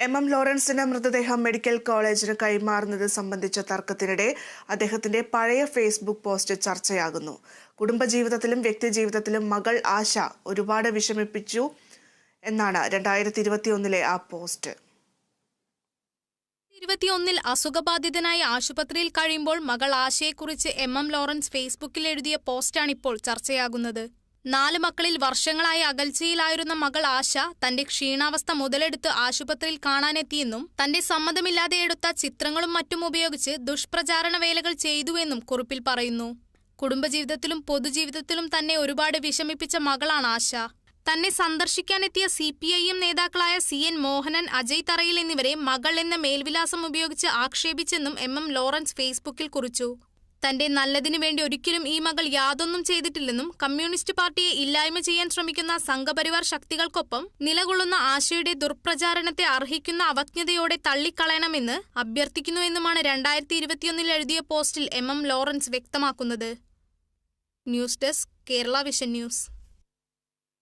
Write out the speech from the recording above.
M M ലോറൻസിന്റെ മൃതദേഹം medical കോളേജിന് കൈമാറുന്നത് സംബന്ധിച്ച തർക്കത്തിനിടെ അദ്ദേഹത്തിന്റെ പഴയ ഫേസ്ബുക്ക് പോസ്റ്റ് ചർച്ചയാകുന്നു. കുടുംബജീവിതത്തിലും വ്യക്തിജീവിതത്തിലും മകൾ ആശ ഒരുപാട് വിഷമിപ്പിച്ചു എന്നാണ് രണ്ടായിരത്തി ഇരുപത്തിയൊന്നിലെ ആ പോസ്റ്റ്. ഇരുപത്തിയൊന്നിൽ അസുഖബാധിതനായി ആശുപത്രിയിൽ കഴിയുമ്പോൾ മകൾ ആശയെക്കുറിച്ച് എം എം ലോറൻസ് ഫേസ്ബുക്കിൽ എഴുതിയ പോസ്റ്റാണിപ്പോൾ ചർച്ചയാകുന്നത്. നാല് മക്കളിൽ വർഷങ്ങളായി അകൽച്ചയിലായിരുന്ന മകൾ ആശ തന്റെ ക്ഷീണാവസ്ഥ മുതലെടുത്ത് ആശുപത്രിയിൽ കാണാനെത്തിയെന്നും തന്റെ സമ്മതമില്ലാതെ എടുത്ത ചിത്രങ്ങളും മറ്റും ഉപയോഗിച്ച് ദുഷ്പ്രചാരണ വേലകൾ ചെയ്തുവെന്നും കുറിപ്പിൽ പറയുന്നു. കുടുംബജീവിതത്തിലും പൊതുജീവിതത്തിലും തന്നെ ഒരുപാട് വിഷമിപ്പിച്ച മകളാണ് ആശ. തന്നെ സന്ദർശിക്കാനെത്തിയ സി പി ഐ എം നേതാക്കളായ സി എൻ മോഹനൻ അജയ് തറയിൽ എന്നിവരെ മകൾ എന്ന മേൽവിലാസം ഉപയോഗിച്ച് ആക്ഷേപിച്ചെന്നും എം എം ലോറൻസ് ഫേസ്ബുക്കിൽ കുറിച്ചു. തന്റെ നല്ലതിനു വേണ്ടി ഒരിക്കലും ഈ മകൾ യാതൊന്നും ചെയ്തിട്ടില്ലെന്നും കമ്മ്യൂണിസ്റ്റ് പാർട്ടിയെ ഇല്ലായ്മ ചെയ്യാൻ ശ്രമിക്കുന്ന സംഘപരിവാർ ശക്തികൾക്കൊപ്പം നിലകൊള്ളുന്ന ആശയുടെ ദുർപ്രചാരണത്തെ അർഹിക്കുന്ന അവജ്ഞതയോടെ തള്ളിക്കളയണമെന്ന് അഭ്യർത്ഥിക്കുന്നുവെന്നുമാണ് രണ്ടായിരത്തി ഇരുപത്തിയൊന്നിൽ എഴുതിയ പോസ്റ്റിൽ എം എം ലോറൻസ് വ്യക്തമാക്കുന്നത്. News desk Kerala vision news.